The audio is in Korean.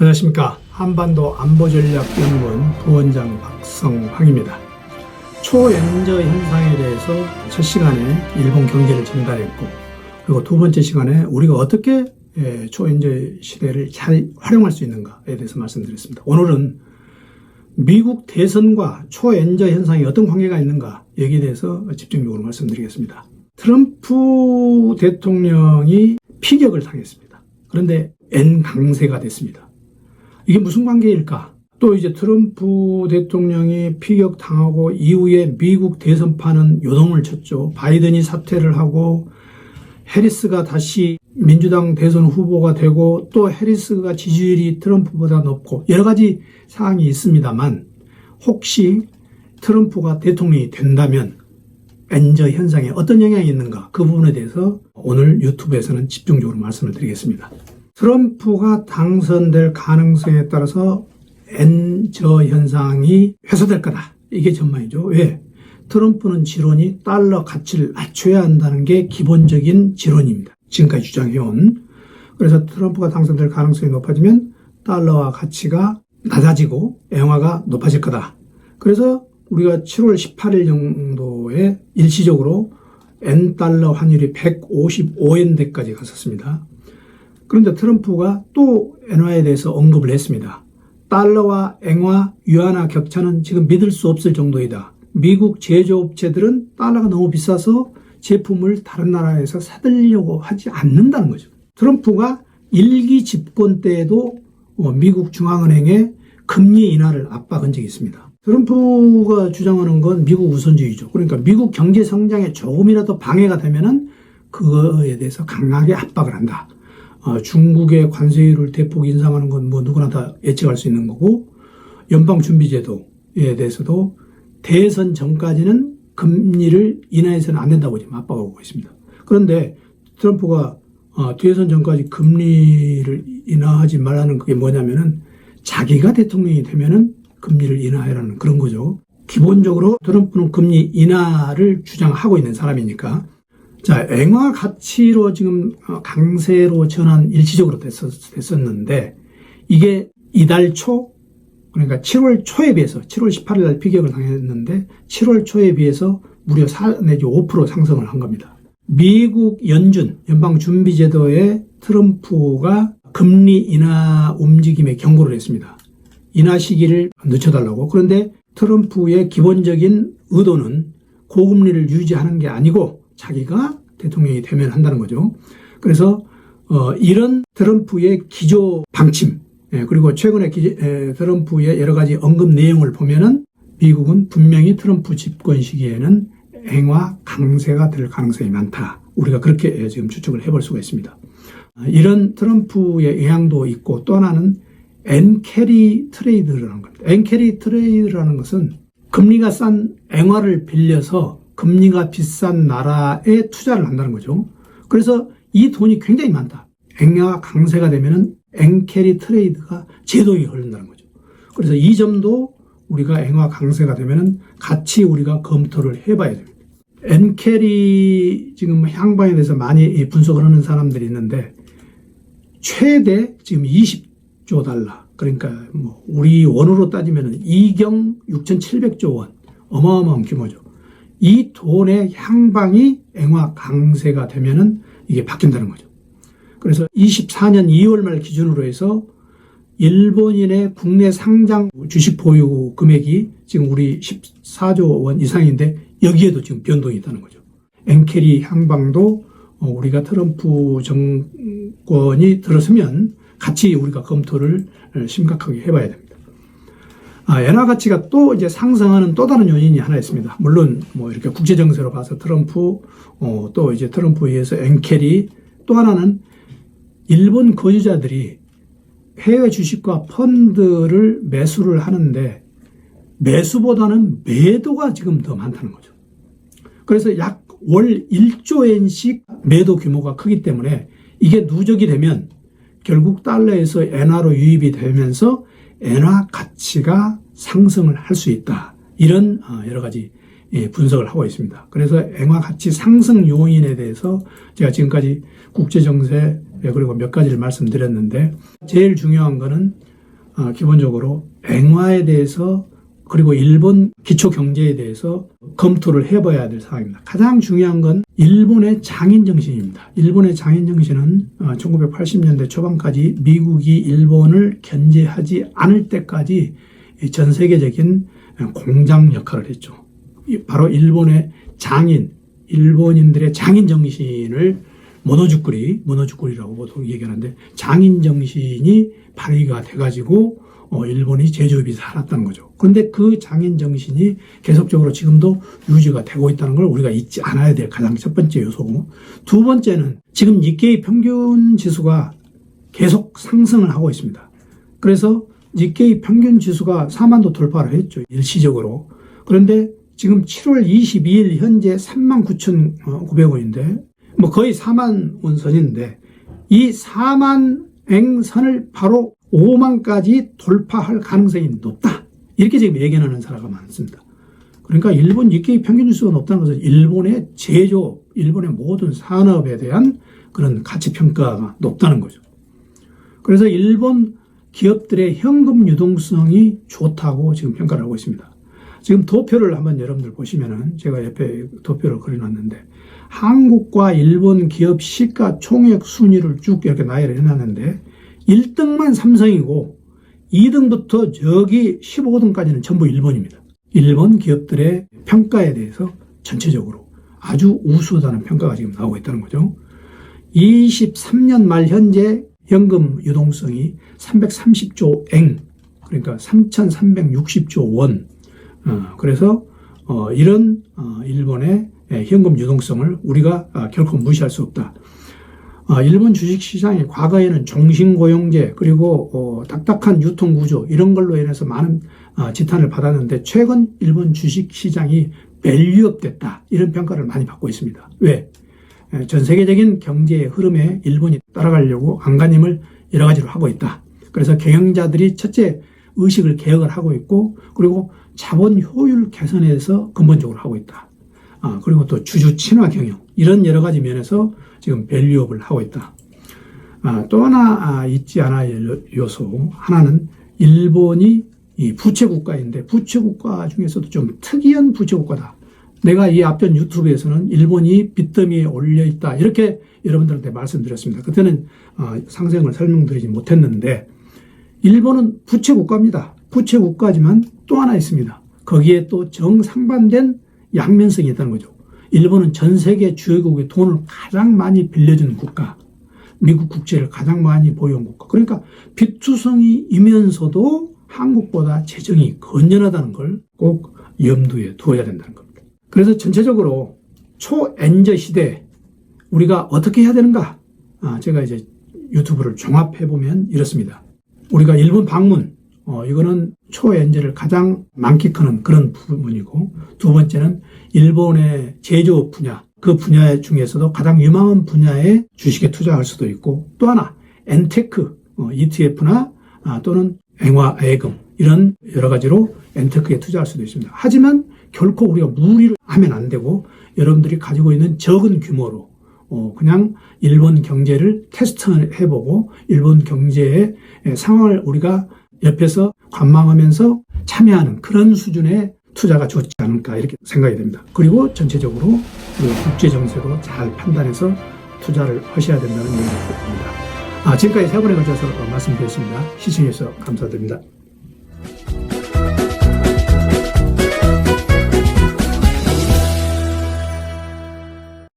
안녕하십니까. 한반도 안보전략연구원 부원장 박성황입니다. 초연저 현상에 대해서 첫 시간에 일본 경제를 진단했고, 그리고 두 번째 시간에 우리가 어떻게 예, 초연저 시대를 잘 활용할 수 있는가에 대해서 말씀드렸습니다. 오늘은 미국 대선과 초연저 현상이 어떤 관계가 있는가 여기에 대해서 집중적으로 말씀드리겠습니다. 트럼프 대통령이 피격을 당했습니다. 그런데 N 강세가 됐습니다. 이게 무슨 관계일까? 또 이제 트럼프 대통령이 피격 당하고 이후에 미국 대선판은 요동을 쳤죠. 바이든이 사퇴를 하고 해리스가 다시 민주당 대선 후보가 되고 또 해리스가 지지율이 트럼프보다 높고 여러 가지 사항이 있습니다만 혹시 트럼프가 대통령이 된다면 엔저 현상에 어떤 영향이 있는가 그 부분에 대해서 오늘 유튜브에서는 집중적으로 말씀을 드리겠습니다. 트럼프가 당선될 가능성에 따라서 엔저 현상이 해소될 거다. 이게 전망이죠. 왜? 트럼프는 지론이 달러 가치를 낮춰야 한다는 게 기본적인 지론입니다. 지금까지 주장해온. 그래서 트럼프가 당선될 가능성이 높아지면 달러와 가치가 낮아지고 엔화가 높아질 거다. 그래서 우리가 7월 18일 정도에 일시적으로 엔 달러 환율이 155엔 대까지 갔었습니다. 그런데 트럼프가 또 엔화에 대해서 언급을 했습니다. 달러와 엔화, 유안화 격차는 지금 믿을 수 없을 정도이다. 미국 제조업체들은 달러가 너무 비싸서 제품을 다른 나라에서 사들려고 하지 않는다는 거죠. 트럼프가 일기 집권 때에도 어, 미국 중앙은행에 금리 인하를 압박한 적이 있습니다. 트럼프가 주장하는 건 미국 우선주의죠. 그러니까 미국 경제 성장에 조금이라도 방해가 되면은 그거에 대해서 강하게 압박을 한다. 어, 중국의 관세율을 대폭 인상하는 건 뭐 누구나 다 예측할 수 있는 거고 연방준비제도에 대해서도 대선 전까지는 금리를 인하해서는 안 된다고 지금 압박하고 있습니다. 그런데 트럼프가 어, 대선 전까지 금리를 인하하지 말라는 그게 뭐냐면은 자기가 대통령이 되면은 금리를 인하해라는 그런 거죠. 기본적으로 트럼프는 금리 인하를 주장하고 있는 사람이니까 자, 앵화 가치로 지금 어, 강세로 전환 일시적으로 됐었, 됐었는데 이게 이달 초 그러니까 7월 초에 비해서 7월 18일 날 피격을 당했는데 7월 초에 비해서 무려 4 내지 5% 상승을 한 겁니다. 미국 연준 연방준비제도에 트럼프가 금리 인하 움직임에 경고를 했습니다. 인하 시기를 늦춰달라고. 그런데 트럼프의 기본적인 의도는 고금리를 유지하는 게 아니고 자기가 대통령이 되면 한다는 거죠. 그래서 어, 이런 트럼프의 기조 방침 예, 그리고 최근에 기, 에, 트럼프의 여러 가지 언급 내용을 보면은 미국은 분명히 트럼프 집권 시기에는 행화 강세가 될 가능성이 많다. 우리가 그렇게 지금 추측을 해볼 수가 있습니다. 아, 이런 트럼프의 영향도 있고 또 하나는 엔캐리 트레이드라는 겁니다. 엔캐리 트레이드라는 것은 금리가 싼 앵화를 빌려서 금리가 비싼 나라에 투자를 한다는 거죠. 그래서 이 돈이 굉장히 많다. 앵화 강세가 되면은 엔캐리 트레이드가 제도에 걸린다는 거죠. 그래서 이 점도 우리가 앵화 강세가 되면은 같이 우리가 검토를 해봐야 됩니다. 엔캐리 지금 향방에 대해서 많이 분석을 하는 사람들이 있는데 최대 지금 20조 달러 그러니까 뭐 우리 원으로 따지면은 2경 6,700조 원 어마어마한 규모죠. 이 돈의 향방이 앵화 강세가 되면은 이게 바뀐다는 거죠. 그래서 24년 2월 말 기준으로 해서 일본인의 국내 상장 주식 보유 금액이 지금 우리 14조 원 이상인데 여기에도 지금 변동이 있다는 거죠. 엔캐리 향방도 어, 우리가 트럼프 정권이 들어서면 같이 우리가 검토를 심각하게 해봐야 됩니다. 아, 엔화 가치가 또 이제 상승하는 또 다른 요인이 하나 있습니다. 물론 뭐 이렇게 국제 정세로 봐서 트럼프 어, 또 이제 트럼프에 의해서 엔캐리 또 하나는 일본 거주자들이 해외 주식과 펀드를 매수를 하는데 매수보다는 매도가 지금 더 많다는 거죠. 그래서 약 월 1조 엔씩 매도 규모가 크기 때문에 이게 누적이 되면 결국 달러에서 엔화로 유입이 되면서 엔화 가치가 상승을 할 수 있다. 이런 어, 여러 가지 예, 분석을 하고 있습니다. 그래서 엔화 가치 상승 요인에 대해서 제가 지금까지 국제 정세 예, 그리고 몇 가지를 말씀드렸는데 제일 중요한 거는 어, 기본적으로 앵화에 대해서 그리고 일본 기초 경제에 대해서 검토를 해봐야 될 사항입니다. 가장 중요한 건 일본의 장인 정신입니다. 일본의 장인 정신은 1980년대 초반까지 미국이 일본을 견제하지 않을 때까지 이전 세계적인 공장 역할을 했죠. 이 바로 일본의 장인, 일본인들의 장인 정신을 모노주꾸리, 모노주꾸리라고 보통 얘기하는데 장인 정신이 발휘가 돼가지고 어, 일본이 제조업이 살았다는 거죠. 그런데 그 장인 정신이 계속적으로 지금도 유지가 되고 있다는 걸 우리가 잊지 않아야 될 가장 첫 번째 요소고 두 번째는 지금 니케이 평균 지수가 계속 상승을 하고 있습니다. 그래서 니케이 평균 지수가 4만도 돌파를 했죠. 일시적으로. 그런데 지금 7월 22일 현재 39,900원인데 뭐 거의 4만 원 선인데 이 4만 앵선을 바로 5만까지 돌파할 가능성이 높다. 이렇게 지금 예견하는 사례가 많습니다. 그러니까 일본 니케이 평균 지수가 높다는 것은 일본의 제조, 일본의 모든 산업에 대한 그런 가치 평가가 높다는 거죠. 그래서 일본 기업들의 현금 유동성이 좋다고 지금 평가를 하고 있습니다. 지금 도표를 한번 여러분들 보시면은 제가 옆에 도표를 그려놨는데 한국과 일본 기업 시가 총액 순위를 쭉 이렇게 나열을 해놨는데 1등만 삼성이고 2등부터 저기 15등까지는 전부 일본입니다. 일본 기업들의 평가에 대해서 전체적으로 아주 우수하다는 평가가 지금 나오고 있다는 거죠. 23년 말 현재 현금 유동성이 330조 eng, 그러니까 3,360조 원. 어, 그래서 어, 이런 어, 일본의 현금 유동성을 우리가 아, 결코 무시할 수 없다. 아, 일본 주식시장이 과거에는 종신고용제 그리고 어, 딱딱한 유통구조 이런 걸로 인해서 많은 아, 지탄을 받았는데 최근 일본 주식시장이 밸류업 됐다 이런 평가를 많이 받고 있습니다. 왜? 에, 전 세계적인 경제의 흐름에 일본이 따라가려고 안간힘을 여러 가지로 하고 있다. 그래서 경영자들이 첫째 의식을 개혁을 하고 있고 그리고 자본 효율 개선에서 근본적으로 하고 있다. 아, 그리고 또 주주 친화 경영 이런 여러 가지 면에서 지금 밸류업을 하고 있다. 아, 또 하나 아, 있지 않아야 할 요소 하나는 일본이 이 부채 국가인데 부채 국가 중에서도 좀 특이한 부채 국가다. 내가 이 앞전 유튜브에서는 일본이 빚더미에 올려 있다 이렇게 여러분들한테 말씀드렸습니다. 그때는 아, 상생을 설명드리지 못했는데 일본은 부채 국가입니다. 부채 국가지만 또 하나 있습니다. 거기에 또 정상반된 양면성이 있다는 거죠. 일본은 전 세계 주요국의 돈을 가장 많이 빌려주는 국가, 미국 국채를 가장 많이 보유한 국가. 그러니까 빚투성이이면서도 한국보다 재정이 건전하다는 걸 꼭 염두에 두어야 된다는 겁니다. 그래서 전체적으로 초엔저 시대 우리가 어떻게 해야 되는가? 아, 제가 이제 유튜브를 종합해 보면 이렇습니다. 우리가 일본 방문, 어, 이거는 초엔저를 가장 크는 그런 부분이고, 두 번째는 일본의 제조 분야, 그 분야 중에서도 가장 유망한 분야에 주식에 투자할 수도 있고, 또 하나, 엔테크, 어, ETF나 아, 또는 앵화, 애금, 이런 여러 가지로 엔테크에 투자할 수도 있습니다. 하지만 결코 우리가 무리를 하면 안 되고, 여러분들이 가지고 있는 적은 규모로, 어, 그냥 일본 경제를 테스트 해보고, 일본 경제의 상황을 우리가 옆에서 관망하면서 참여하는 그런 수준의 투자가 좋지 않을까 이렇게 생각이 됩니다. 그리고 전체적으로 우리가 국제 정세도 잘 판단해서 투자를 하셔야 된다는 얘기를 듭니다. 아, 지금까지 세 번에 걸쳐서 말씀드렸습니다. 시청해주셔서 감사드립니다.